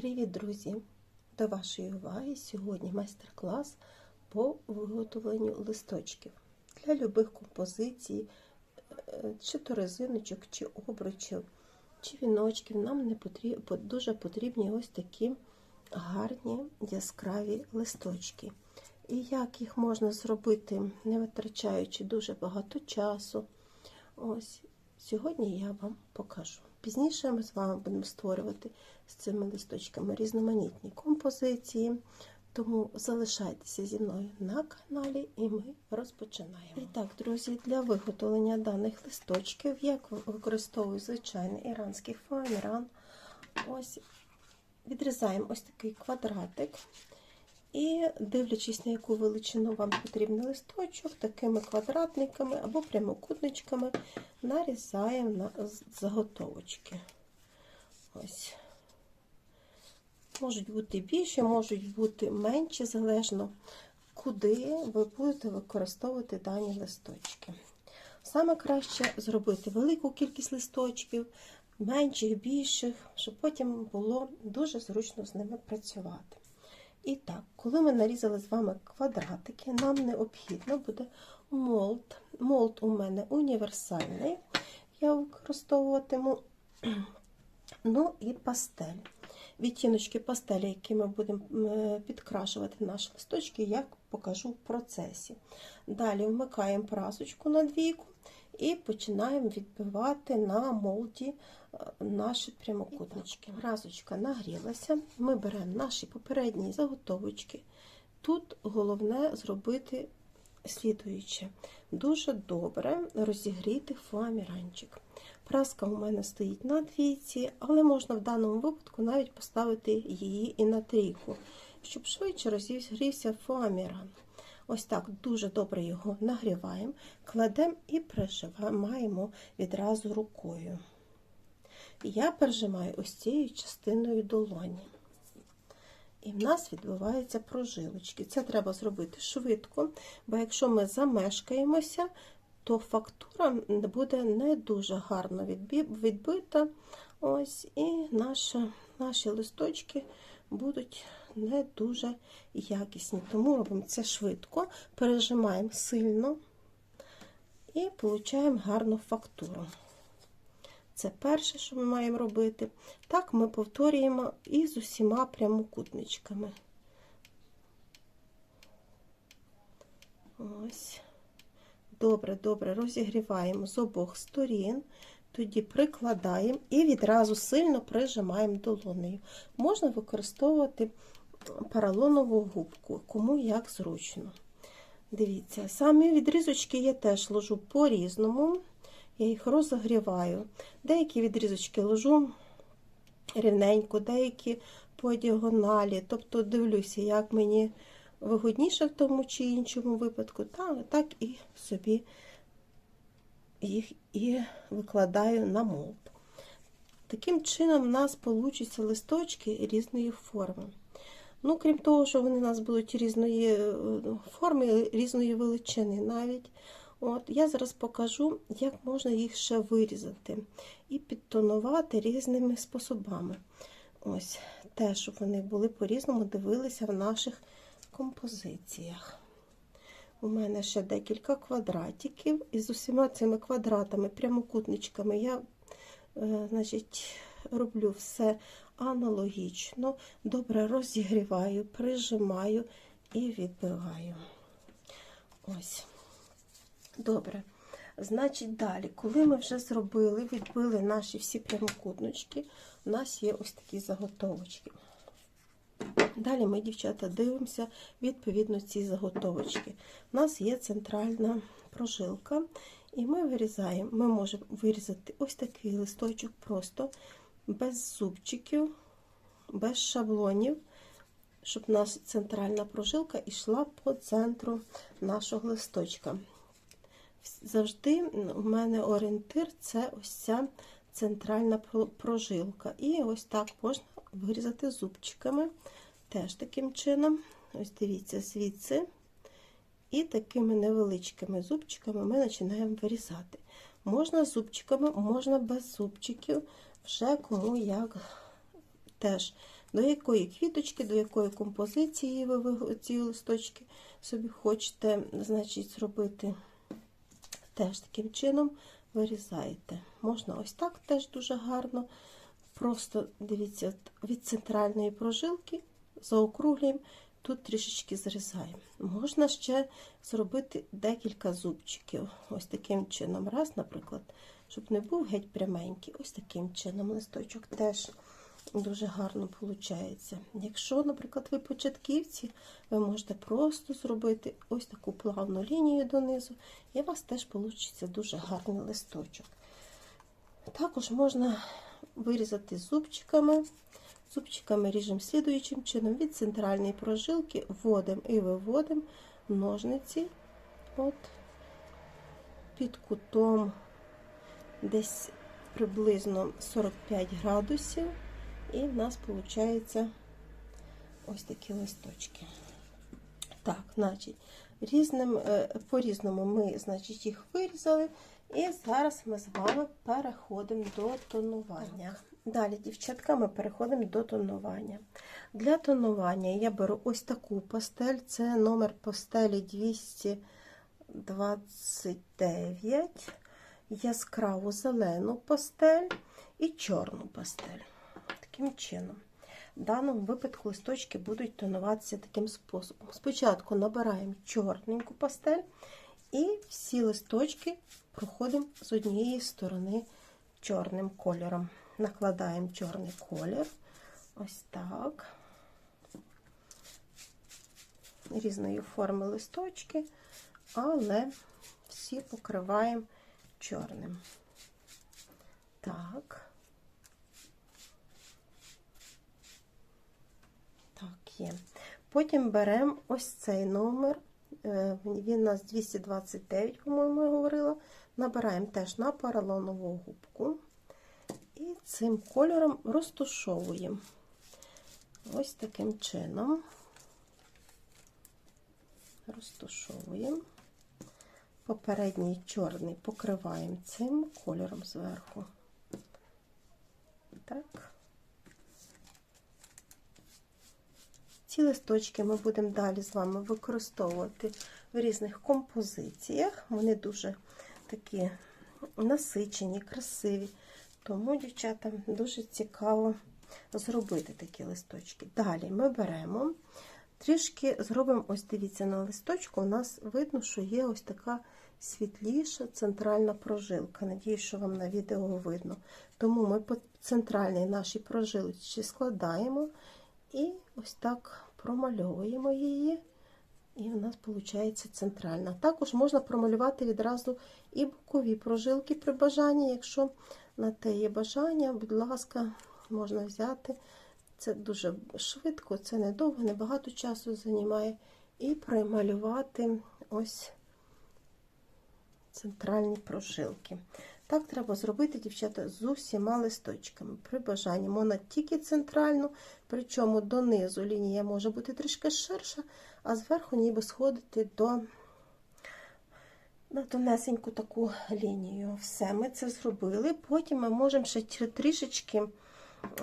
Привіт, друзі! До вашої уваги сьогодні майстер-клас по виготовленню листочків для любих композицій, е, чи то резиночок, чи обручів, чи віночків. Нам не потріб... дуже потрібні ось такі гарні яскраві листочки. І як їх можна зробити, не витрачаючи дуже багато часу. Ось сьогодні я вам покажу. Пізніше ми з вами будемо створювати з цими листочками різноманітні композиції. Тому залишайтеся зі мною на каналі і ми розпочинаємо. І так, друзі, для виготовлення даних листочків я використовую звичайний іранський фоаміран. Ось відрізаємо ось такий квадратик. І дивлячись, на яку величину вам потрібен листочок, такими квадратниками або прямокутничками нарізаємо на заготовочки. Ось. Можуть бути більші, можуть бути менші, залежно, куди ви будете використовувати дані листочки. Саме краще зробити велику кількість листочків, менших, більших, щоб потім було дуже зручно з ними працювати. І так, коли ми нарізали з вами квадратики, нам необхідно буде молд. Молд у мене універсальний, я використовуватиму, ну і пастель. Відтіночки пастелі, які ми будемо підкрашувати наші листочки, я покажу в процесі. Далі вмикаємо прасочку на двійку і починаємо відбивати на молді наші прямокутнички. Разочка нагрілася, ми беремо наші попередні заготовочки. Тут головне зробити слідуюче. Дуже добре розігріти фоаміранчик. Праска у мене стоїть на двійці, але можна в даному випадку навіть поставити її і на трійку, щоб швидше розігрівся фоаміран. Ось так дуже добре його нагріваємо, кладемо і прижимаємо відразу рукою. Я прижимаю ось цією частиною долоні. І в нас відбуваються прожилочки. Це треба зробити швидко, бо якщо ми замешкаємося, то фактура буде не дуже гарно відбита. Ось, І наша, наші листочки будуть не дуже якісні. Тому робимо це швидко, пережимаємо сильно і отримуємо гарну фактуру. Це перше, що ми маємо робити. Так ми повторюємо і з усіма прямокутничками. Ось. Добре, добре розігріваємо з обох сторін, тоді прикладаємо і відразу сильно прижимаємо долонею. Можна використовувати поролонову губку, кому як зручно. Дивіться, самі відрізочки я теж ложу по-різному я їх розогріваю. Деякі відрізочки ложу рівненько, деякі по діагоналі. Тобто дивлюся, як мені вигодніше в тому чи іншому випадку, так, так і собі їх і викладаю на молд. Таким чином, у нас получаться листочки різної форми. Ну, крім того, що вони у нас будуть різної е, форми, різної величини навіть. От, Я зараз покажу, як можна їх ще вирізати і підтонувати різними способами. Ось, те, щоб вони були по-різному, дивилися в наших композиціях. У мене ще декілька квадратиків, і з усіма цими квадратами, прямокутничками я е, значить, роблю все аналогічно, добре розігріваю, прижимаю і відбиваю. Ось. Добре. Значить, далі, коли ми вже зробили, відбили наші всі прямокутнички, у нас є ось такі заготовочки. Далі ми, дівчата, дивимося відповідно ці заготовочки. У нас є центральна прожилка, і ми вирізаємо, ми можемо вирізати ось такий листочок просто без зубчиків, без шаблонів, щоб нас центральна прожилка йшла по центру нашого листочка. Завжди у мене орієнтир це ось ця центральна прожилка. І ось так можна вирізати зубчиками. Теж таким чином, ось дивіться, звідси. І такими невеличкими зубчиками ми починаємо вирізати. Можна зубчиками, можна без зубчиків, вже кому як теж до якої квіточки, до якої композиції ви ці листочки собі хочете значить, зробити. Теж таким чином вирізаєте. Можна ось так теж дуже гарно. Просто дивіться, від центральної прожилки заокруглюємо, тут трішечки зрізаємо. Можна ще зробити декілька зубчиків. Ось таким чином. Раз, наприклад, щоб не був геть пряменький. Ось таким чином листочок теж дуже гарно виходить. Якщо, наприклад, ви початківці, ви можете просто зробити ось таку плавну лінію донизу, і у вас теж вийде дуже гарний листочок. Також можна вирізати зубчиками. Зубчиками ріжемо слідуючим чином від центральної прожилки вводимо і виводимо ножниці от під кутом десь приблизно 45 градусів. І в нас виходить ось такі листочки. Так, значить, різним, е, по-різному ми значить, їх вирізали. І зараз ми з вами переходимо до тонування. Далі, дівчатка, ми переходимо до тонування. Для тонування я беру ось таку пастель, це номер пастелі 229, яскраву зелену пастель і чорну пастель. Таким чином. В даному випадку листочки будуть тонуватися таким способом. Спочатку набираємо чорненьку пастель і всі листочки проходимо з однієї сторони чорним кольором. Накладаємо чорний колір. Ось так. Різної форми листочки, але всі покриваємо чорним. Так. Так, є. Потім беремо ось цей номер. е, Він у нас 229, по-моєму, я говорила. Набираємо теж на поролонову губку. І цим кольором розтушовуємо. Ось таким чином. Розтушовуємо. Попередній чорний покриваємо цим кольором зверху. Так. Ці листочки ми будемо далі з вами використовувати в різних композиціях. Вони дуже такі насичені, красиві. Тому, дівчата, дуже цікаво зробити такі листочки. Далі ми беремо, трішки зробимо, ось дивіться, на листочку, у нас видно, що є ось така світліша центральна прожилка. Надіюсь, що вам на відео видно. Тому ми по центральній нашій прожилці складаємо і ось так промальовуємо її. І у нас виходить центральна. Також можна промалювати відразу і бокові прожилки при бажанні. Якщо на те є бажання, будь ласка, можна взяти. Це дуже швидко, це недовго, небагато часу займає. І промалювати ось центральні прожилки. Так треба зробити, дівчата, з усіма листочками. При бажанні можна тільки центральну, причому донизу лінія може бути трішки ширша, а зверху ніби сходити до на тонесеньку таку лінію. Все, ми це зробили. Потім ми можемо ще трішечки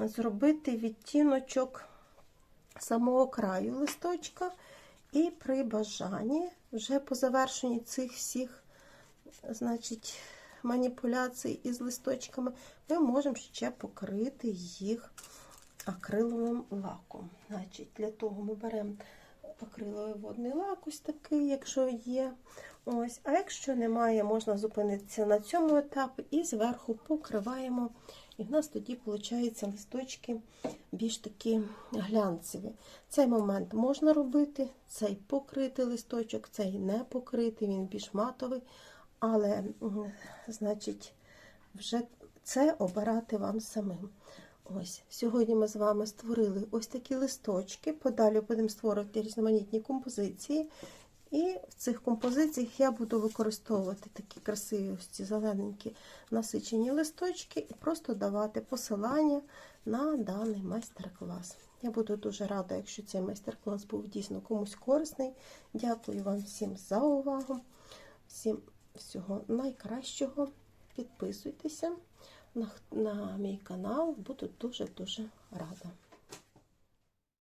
зробити відтіночок самого краю листочка. І при бажанні, вже по завершенні цих всіх, значить, маніпуляцій із листочками, ми можемо ще покрити їх акриловим лаком. Значить, Для того ми беремо акриловий водний лак, ось такий, якщо є. Ось. А якщо немає, можна зупинитися на цьому етапі і зверху покриваємо. І в нас тоді, виходить, листочки більш такі глянцеві. Цей момент можна робити, цей покритий листочок, цей не покритий, він більш матовий. Але, значить, вже це обирати вам самим. Ось, Сьогодні ми з вами створили ось такі листочки. Подалі будемо створювати різноманітні композиції. І в цих композиціях я буду використовувати такі красиві ось ці зелененькі насичені листочки і просто давати посилання на даний майстер-клас. Я буду дуже рада, якщо цей майстер-клас був дійсно комусь корисний. Дякую вам всім за увагу. Всім всього найкращого. Підписуйтеся на, на мій канал, буду дуже-дуже рада.